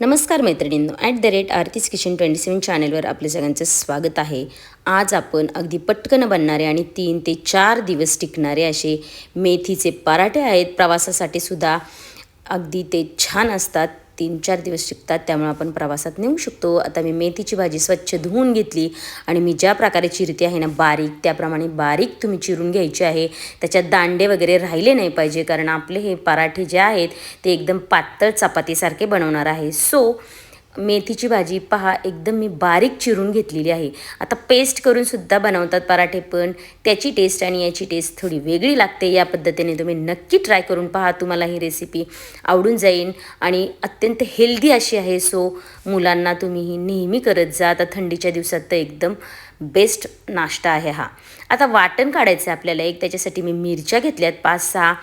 नमस्कार मैत्रिणींनो at the rate Aarti's kitchen twenty seven चॅनलवर आपले सगळ्यांचं स्वागत आहे. आज आपण अगदी पटकन बनणारे आणि तीन ते चार दिवस टिकणारे असे मेथीचे पराठे आहेत. प्रवासासाठी सुद्धा अगदी ते छान असतात. तीन चार दिवस शिकतात त्यामुळे आपण प्रवासात नेऊ शकतो. आता मी मेथीची भाजी स्वच्छ धुवून घेतली आणि मी ज्या प्रकारे चिरते आहे ना बारीक त्याप्रमाणे बारीक तुम्ही चिरून घ्यायची आहे. त्याच्यात दांडे वगैरे राहिले नाही पाहिजे कारण आपले हे पराठे जे आहेत ते एकदम पातळ चपातीसारखे बनवणार आहे. सो मेथीची भाजी पहा एकदम मी बारीक चिरून घेतलेली आहे. आता पेस्ट करून सुद्धा बनवतात पराठे पण त्याची टेस्ट आणि याची टेस्ट थोडी वेगळी लागते. या पद्धतीने तुम्ही नक्की ट्राय करून पहा. तुम्हाला ही रेसिपी आवडून जाईल आणि अत्यंत हेल्दी अशी आहे. सो मुलांना तुम्ही ही नेहमी करत जा. आता थंडीच्या दिवसात तर एकदम बेस्ट नाश्ता आहे हा. आता वाटण काढायचं आहे आपल्याला एक. त्याच्यासाठी मी मिरच्या घेतल्यात पाच सहा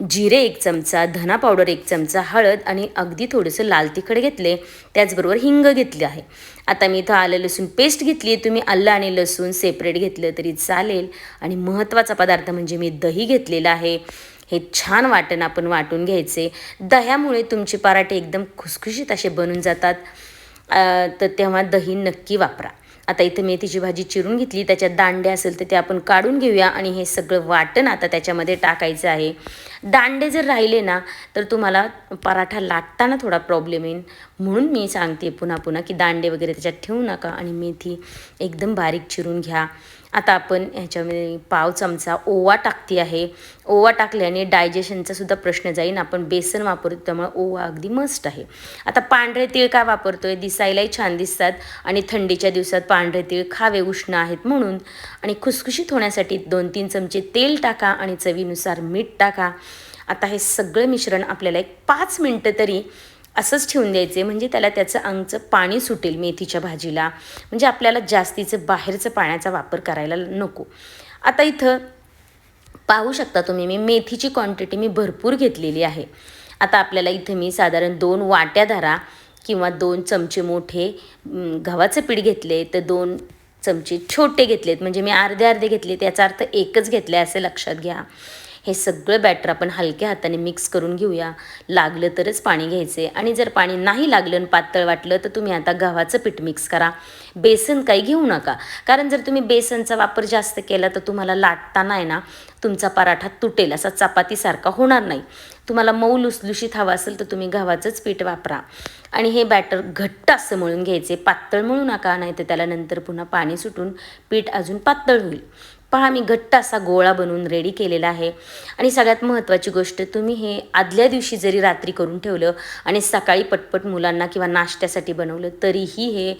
जिरे एक चमचा धना पावडर एक चमचा हळद आणि अगदी थोडंसं लाल तिखट घेतले. त्याचबरोबर हिंग घेतले आहे. आता मी इथं आलं लसूण पेस्ट घेतली. आहे तुम्ही आलं आणि लसूण सेपरेट घेतलं तरी चालेल. आणि महत्त्वाचा पदार्थ म्हणजे मी दही घेतलेलं आहे. हे छान वाटण आपण वाटून घ्यायचे. दह्यामुळे तुमचे पराठे एकदम खुसखुशीत असे बनून जातात. तर तेव्हा दही नक्की वापरा. आता इथं मेथीची भाजी चिरून घेतली. त्याच्यात दांडे असेल तर ते आपण काढून घेऊया. आणि हे सगळं वाटण आता त्याच्यामध्ये टाकायचं आहे. दांडे जर राहिले ना तर तुम्हाला पराठा लाटताना थोडा प्रॉब्लेम येईल म्हणून मी सांगते पुन्हा पुन्हा की दांडे वगैरे त्याच्यात ठेवू नका आणि मेथी एकदम बारीक चिरून घ्या. आता आपण ह्याच्यामध्ये पाव चमचा ओवा टाकते आहे. ओवा टाकल्याने डायजेशनचा सुद्धा प्रश्न जाईल आपण बेसन वापरतो त्यामुळे ओवा अगदी मस्ट आहे. आता पांढरे तीळ का वापरतो आहे दिसायलाही छान दिसतात आणि थंडीच्या दिवसात पांढरे तीळ खावे उष्ण आहेत म्हणून. आणि खुसखुशीत होण्यासाठी दोन तीन चमचे तेल टाका आणि चवीनुसार मीठ टाका. आता हे सगळं मिश्रण आपल्याला एक पाच मिनटं तरी असंच ठेवून द्यायचे म्हणजे त्याला त्याचं अंगचं पाणी सुटेल मेथीच्या भाजीला. म्हणजे आपल्याला जास्तीचं बाहेरचं पाण्याचा वापर करायला नको. आता इथं पाहू शकता तुम्ही मी मेथीची क्वांटिटी मी भरपूर घेतलेली आहे. आता आपल्याला इथं मी साधारण दोन वाट्या धरा किंवा दोन चमचे मोठे गव्हाचं पीठ घेतले तर दोन चमचे छोटे घेतलेत. म्हणजे मी अर्धे अर्धे घेतले त्याचा अर्थ एकच घेतला असं असे लक्षात घ्या. हे सगळं बॅटर आपण हलक्या हाताने मिक्स करून घेऊया. लागलं तरच पाणी घ्यायचे. आणि जर पाणी नाही लागलं आणि पातळ वाटलं तर तुम्ही आता गव्हाचं पीठ मिक्स करा. बेसन काही घेऊ नका. कारण जर तुम्ही बेसनचा वापर जास्त केला तर तुम्हाला लाटताना आहे ना तुमचा पराठा तुटेल. असा चपातीसारखा होणार नाही. तुम्हाला मऊ लुसलुशीत हवा असेल तर तुम्ही गव्हाचंच पीठ वापरा. आणि हे बॅटर घट्ट असं मळून घ्यायचे. पातळ मळू नका नाही तर त्याला नंतर पुन्हा पाणी सुटून पीठ अजून पातळ होईल. पहा मी घट्ट असा गोळा बनवून रेडी केलेला आहे. आणि सगळ्यात महत्त्वाची गोष्ट तुम्ही हे आदल्या दिवशी जरी रात्री करून ठेवलं आणि सकाळी पटपट मुलांना किंवा नाश्त्यासाठी बनवलं तरीही हे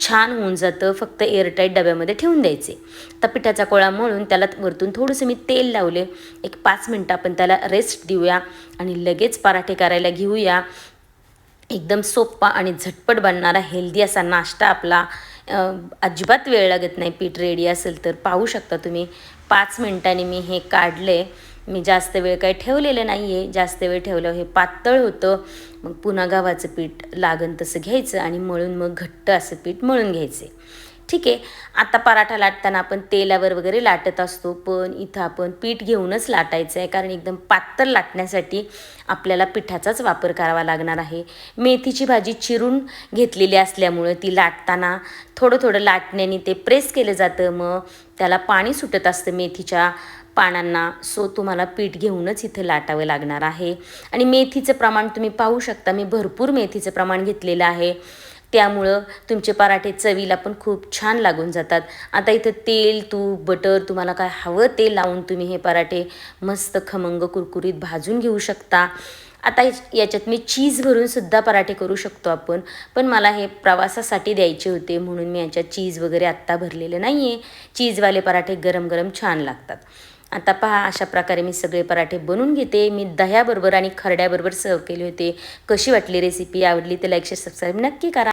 छान होऊन जातं. फक्त एअरटाईट डब्यामध्ये ठेवून द्यायचे. तर पिठाचा कोळा मळून त्याला वरतून थोडंसं मी तेल लावले. एक पाच मिनटं आपण त्याला रेस्ट देऊया आणि लगेच पराठे करायला घेऊया. एकदम सोप्पा आणि झटपट बनणारा हेल्दी असा नाश्ता आपला अजिबात वेळ लागत नाही. पीठ रेडी असेल तर पाहू शकता तुम्ही. पाच मिनटांनी मी हे काढले. मी जास्त वेळ काही ठेवलेलं नाही आहे जास्त वेळ ठेवलं हे पातळ होतं. मग पुन्हा गव्हाचं पीठ लागन तसं घ्यायचं आणि मळून मग घट्ट असं पीठ मळून घ्यायचे. ठीक आहे. आता पराठा लाटताना आपण तेलावर वगैरे लाटत असतो पण इथं आपण पीठ घेऊनच लाटायचं आहे कारण एकदम पातळ लाटण्यासाठी आपल्याला पिठाचाच वापर करावा लागणार आहे. मेथीची भाजी चिरून घेतलेली असल्यामुळं ती लाटताना थोडं थोडं लाटण्याने ते प्रेस केलं जातं मग त्याला पाणी सुटत असतं मेथीच्या पानांना. सो तुम्हाला पीठ घेऊनच इथं लाटावं लागणार आहे. आणि मेथीचं प्रमाण तुम्ही पाहू शकता मी भरपूर मेथीचं प्रमाण घेतलेलं आहे. त्यामुळं तुमचे पराठे चवीला पण खूप छान लागून जातात. आता इथं तेल तूप बटर तुम्हाला काय हवं ते लावून तुम्ही हे पराठे मस्त खमंग कुरकुरीत भाजून घेऊ शकता. आता याच्यात मी चीज भरून सुद्धा पराठे करू शकतो आपण. पण मला हे प्रवासासाठी द्यायचे होते म्हणून मी याच्यात चीज वगैरे आत्ता भरलेलं नाही आहे चीजवाले पराठे गरम गरम छान लागतात. आता पहा अशा प्रकारे मी सगळे पराठे बनवून घेते. मी दह्याबरोबर आणि खरड्याबरोबर सर्व केले होते. कशी वाटली रेसिपी आवडली तर लाईक शेअर सबस्क्राईब नक्की करा.